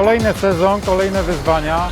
Kolejny sezon, kolejne wyzwania.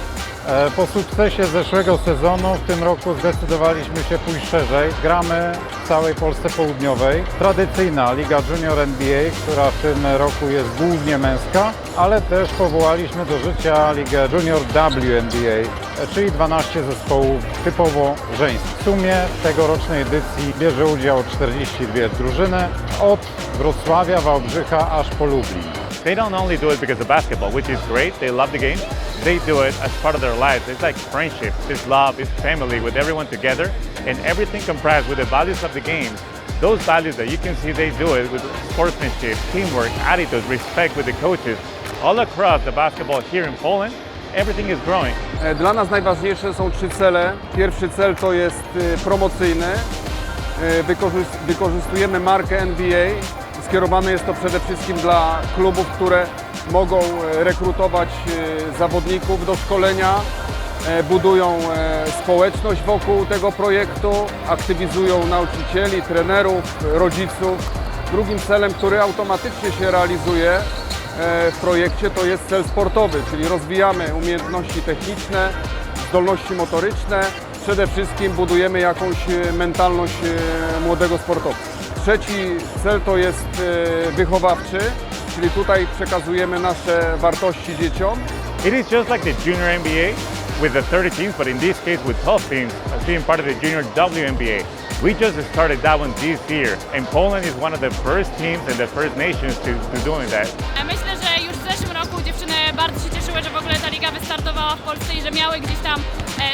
E, Po sukcesie zeszłego sezonu w tym roku zdecydowaliśmy się pójść szerzej. Gramy w całej Polsce Południowej. Tradycyjna Liga Junior NBA, która w tym roku jest głównie męska, ale też powołaliśmy do życia Ligę Junior WNBA, e, czyli 12 zespołów typowo żeńskich. W sumie w tegorocznej edycji bierze udział 42 drużyny od Wrocławia, Wałbrzycha aż po Lublin. They don't only do it because of basketball, which is great. They love the game. They do it as part of their lives. It's like friendship, it's love, it's family with everyone together, and everything comprised with the values of the game. Those values that you can see they do it with sportsmanship, teamwork, attitude, respect with the coaches. All across the basketball here in Poland, everything is growing. Dla nas najważniejsze są trzy cele. Pierwszy cel to jest promocyjny. Wykorzys- Wykorzystujemy markę NBA. Skierowane jest to przede wszystkim dla klubów, które mogą e, rekrutować e, zawodników do szkolenia, e, budują społeczność wokół tego projektu, aktywizują nauczycieli, trenerów, rodziców. Drugim celem, który automatycznie się realizuje, w projekcie to jest cel sportowy, czyli rozwijamy umiejętności techniczne, zdolności motoryczne. Przede wszystkim budujemy jakąś mentalność młodego sportowca. Trzeci cel to jest e, wychowawczy, czyli tutaj przekazujemy nasze wartości dzieciom. It is just like the junior NBA with the 30 teams, but in this case with 12 teams, as being part of the junior WNBA. We just started that one this year, and Poland is one of the first teams and the first nations to, to doing that. Myślę, że już w zeszłym roku dziewczyny bardzo się cieszyły, że w ogóle ta liga wystartowała w Polsce i że miały gdzieś tam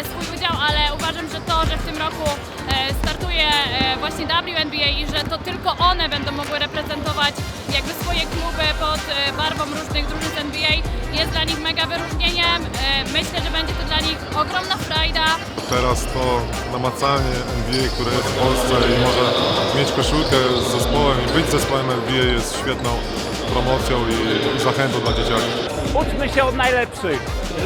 swój udział, ale uważam, że to, że w tym roku e, startuje e, właśnie WNBA i że to tylko one będą mogły reprezentować jakby swoje kluby pod e, barwą różnych drużyn NBA jest dla nich mega wyróżnieniem. Teraz to namacalnie NBA, które jest w Polsce i może mieć koszulkę z zespołem i być zespołem NBA jest świetną promocją i zachętą dla dzieciaków. Uczmy się od najlepszych.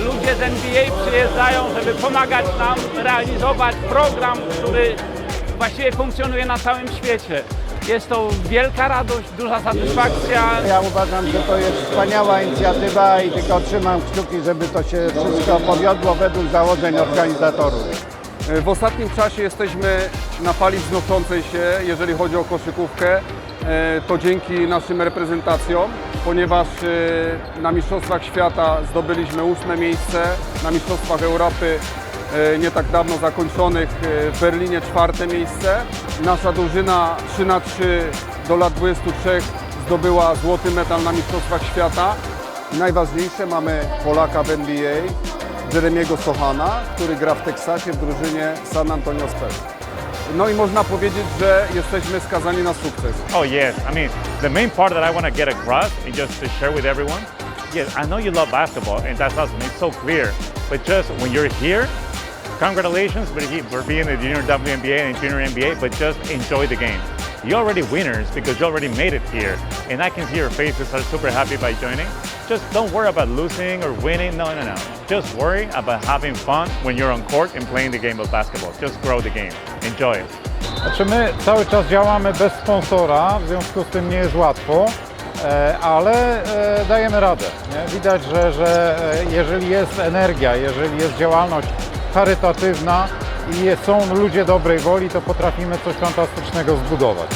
Ludzie z NBA przyjeżdżają, żeby pomagać nam realizować program, który właściwie funkcjonuje na całym świecie. Jest to wielka radość, duża satysfakcja. Ja uważam, że to jest wspaniała inicjatywa i tylko trzymam kciuki, żeby to się wszystko powiodło według założeń organizatorów. E, W ostatnim czasie jesteśmy na fali wznoszącej się, jeżeli chodzi o koszykówkę. E, To dzięki naszym reprezentacjom, ponieważ e, na Mistrzostwach Świata zdobyliśmy ósme miejsce, na Mistrzostwach Europy nie tak dawno zakończonych w Berlinie czwarte miejsce. Nasza drużyna 3 na 3 do lat 23 zdobyła złoty medal na Mistrzostwach Świata. Najważniejsze, mamy Polaka w NBA, Jeremiego Sochana, który gra w Teksasie w drużynie San Antonio Spurs. No i można powiedzieć, że jesteśmy skazani na sukces. Oh yes, I mean the main part that I want to get across and just to share with everyone. Yes, I know you love basketball and that's awesome. It's so clear. But just when you're here, congratulations for being a junior WNBA and junior NBA. But just enjoy the game. You're already winners because you already made it here, and I can see your faces are super happy by joining. Just don't worry about losing or winning. No, no, no. Just worry about having fun when you're on court and playing the game of basketball. Just grow the game. Enjoy it. Znaczy my cały czas działamy bez sponsora, w związku z tym nie jest łatwo, e, ale e, dajemy radę. Widać, że, że e, jeżeli jest energia, jeżeli jest działalność charytatywna i są ludzie dobrej woli, to potrafimy coś fantastycznego zbudować.